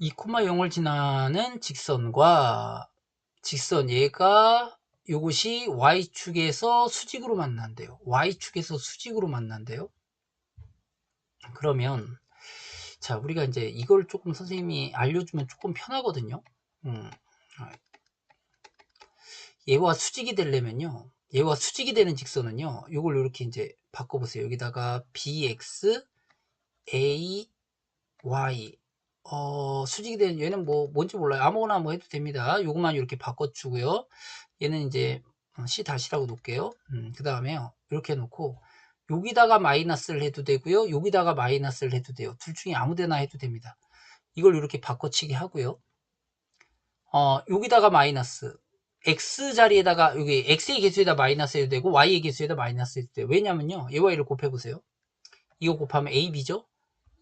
2,0을 지나는 직선과 직선 얘가 요것이 y축에서 수직으로 만난대요. y축에서 수직으로 만난대요. 그러면 자 우리가 이제 이걸 조금 선생님이 알려주면 조금 편하거든요. 음, 얘와 수직이 되려면요. 얘와 수직이 되는 직선은요. 이걸 이렇게 이제 바꿔보세요. 여기다가 bx a y 어, 수직이 되는 얘는 뭐 뭔지 몰라요. 아무거나 뭐 해도 됩니다. 요것만 이렇게 바꿔주고요. 얘는 이제 c 다시라고 놓을게요. 음, 그 다음에요. 이렇게 놓고 여기다가 마이너스를 해도 되고요. 여기다가 마이너스를 해도 돼요. 둘 중에 아무데나 해도 됩니다. 이걸 이렇게 바꿔치기 하고요. 어, 여기다가 마이너스 x 자리에다가 여기 x의 개수에다 마이너스 해도 되고 y의 개수에다 마이너스 해도 돼요. 왜냐면요. 얘와 얘를 곱해보세요. 이거 곱하면 ab죠.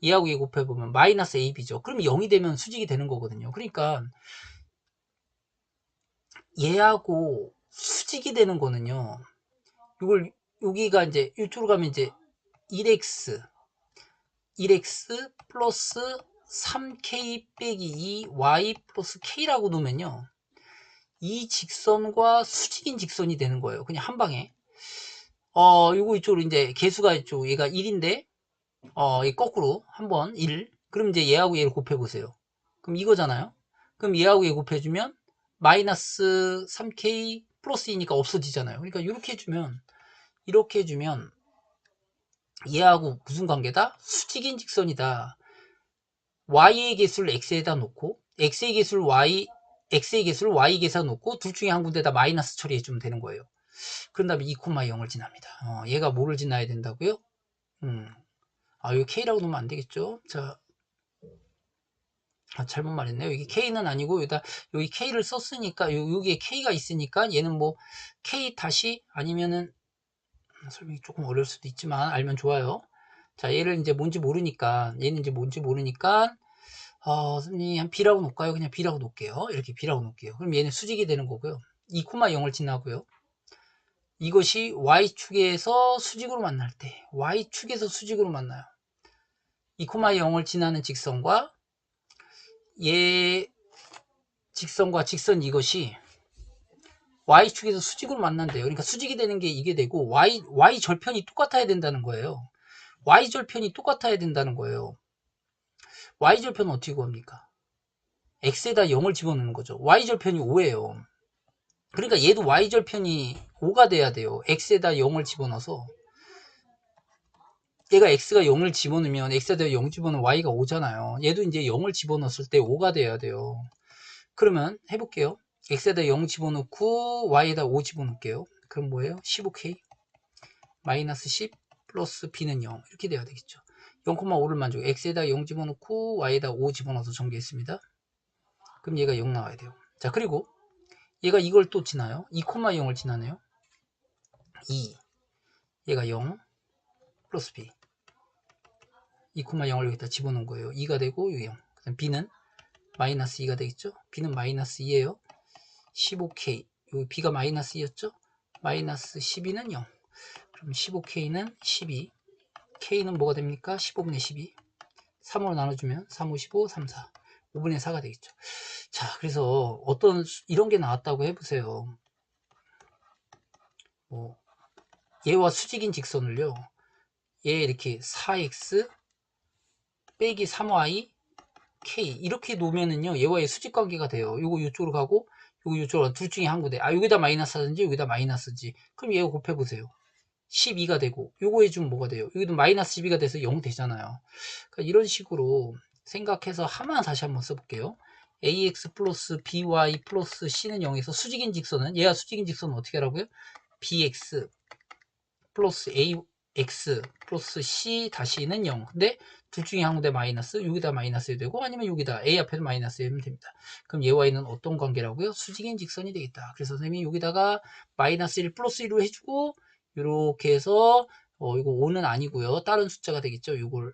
얘하고 얘 곱해보면 마이너스 ab죠. 그럼 0이 되면 수직이 되는 거거든요. 그러니까 얘하고 수직이 되는 거는요. 이걸 여기가 이제 이쪽으로 가면 이제 1x 1x 플러스 3k 빼기 2y 플러스 k라고 놓으면요. 이 직선과 수직인 직선이 되는 거예요. 그냥 한 방에. 어, 요거 이쪽으로 이제 개수가 있죠. 얘가 1인데, 어, 이 거꾸로 한번 1. 그럼 이제 얘하고 얘를 곱해보세요. 그럼 이거잖아요. 그럼 얘하고 얘 곱해주면 마이너스 3k 플러스 2니까 없어지잖아요. 그러니까 이렇게 해주면, 이렇게 해주면 얘하고 무슨 관계다? 수직인 직선이다. y의 개수를 x에다 놓고 x의 개수를 y x의 개수를 y 계산 놓고 둘 중에 한 군데다 마이너스 처리해주면 되는 거예요. 그런 다음에 2,0을 지납니다. 어, 얘가 뭐를 지나야 된다고요? 음. 아, 여기 k라고 놓으면 안 되겠죠? 자, 아, 잘못 말했네요. 여기 k는 아니고 여기다 여기 k를 썼으니까 여기에 k가 있으니까 얘는 뭐 k 다시 아니면은 설명이 조금 어려울 수도 있지만 알면 좋아요. 자, 얘를 이제 뭔지 모르니까 얘는 이제 뭔지 모르니까 어, 선생님 한 B라고 놓을까요? 그냥 B라고 놓을게요. 이렇게 B라고 놓을게요. 그럼 얘는 수직이 되는 거고요. 2,0을 지나고요. 이것이 Y축에서 수직으로 만날 때 Y축에서 수직으로 만나요. 2,0을 지나는 직선과 얘 직선과 직선 이것이 Y축에서 수직으로 만난대요. 그러니까 수직이 되는 게 이게 되고 Y, Y 절편이 똑같아야 된다는 거예요. Y 절편이 똑같아야 된다는 거예요. y절편은 어떻게 구합니까? x에다 0을 집어넣는 거죠. y절편이 5예요. 그러니까 얘도 y절편이 5가 돼야 돼요. x에다 0을 집어넣어서 얘가 x가 0을 집어넣으면 x에다 0 집어넣으면 y가 5잖아요. 얘도 이제 0을 집어넣었을 때 5가 돼야 돼요. 그러면 해볼게요. x에다 0 집어넣고 y에다 5 집어넣을게요. 그럼 뭐예요? 15k 마이너스 10 플러스 b는 0 이렇게 돼야 되겠죠. 0,5를 만족 x에다 0 집어넣고 y에다 5 집어넣어서 전개했습니다. 그럼 얘가 0 나와야 돼요. 자 그리고 얘가 이걸 또 지나요. 2,0을 지나네요. 2 얘가 0 플러스 b 2,0을 여기다 집어넣은 거예요. 2가 되고 0 그다음 b는 마이너스 2가 되겠죠. b는 마이너스 2예요. 15k 여기 b가 마이너스 2였죠. 마이너스 12는 0 그럼 15k는 12 K는 뭐가 됩니까? 15분의 12 3으로 나눠주면 3, 5, 15, 3, 4 5분의 4가 되겠죠 자 그래서 어떤 이런 게 나왔다고 해보세요 뭐 얘와 수직인 직선을요 얘 이렇게 4x 빼기 3y k 이렇게 놓으면은요 얘와의 수직 관계가 돼요 요거 이쪽으로 가고 요거 이쪽으로 둘 중에 한 군데 아 여기다 마이너스 하든지 여기다 마이너스지 그럼 얘가 곱해 보세요 12가 되고 요거 해주면 뭐가 돼요? 여기도 마이너스 12가 돼서 0 되잖아요. 그러니까 이런 식으로 생각해서 하나 다시 한번 써볼게요. ax 플러스 by 플러스 c는 0에서 수직인 직선은 얘가 수직인 직선은 어떻게 하라고요? bx 플러스 ax 플러스 c 다시는 0 근데 둘 중에 한 군데 마이너스 여기다 마이너스 해도 되고 아니면 여기다 a 앞에서 마이너스 하면 됩니다. 그럼 얘와 얘는 어떤 관계라고요? 수직인 직선이 되겠다. 그래서 선생님이 여기다가 마이너스 1 플러스 1로 해주고 이렇게 해서 어, 이거 5는 아니고요. 다른 숫자가 되겠죠. 이걸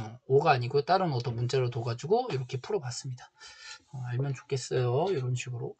어, 5가 아니고요. 다른 어떤 문자로 둬가지고 이렇게 풀어봤습니다. 어, 알면 좋겠어요. 이런 식으로.